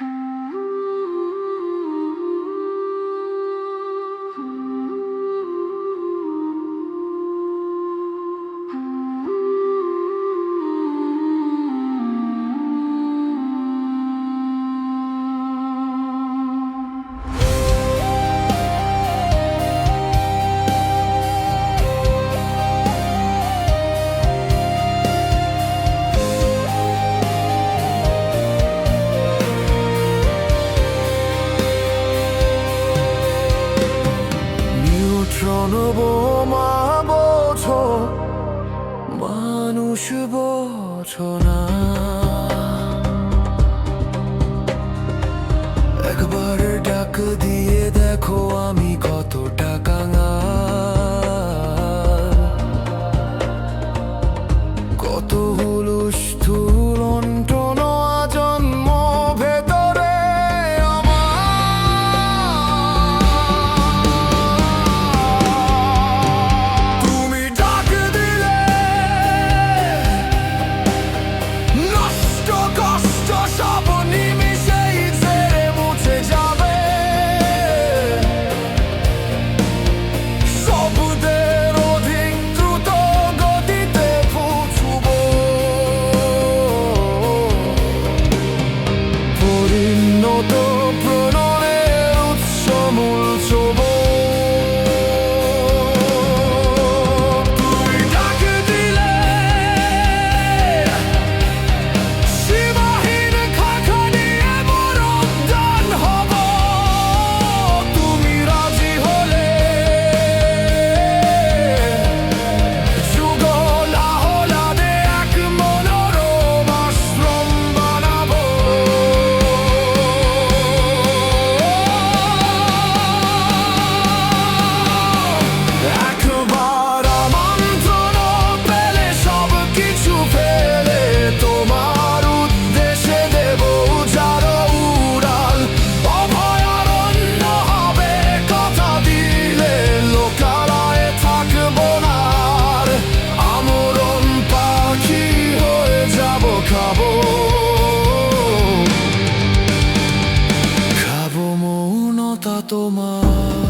Mm-hmm. জনব মা বোঝো মানুষ বোঝো না। একবার ডাক দিয়ে দেখো আমি কত টাকা তোমার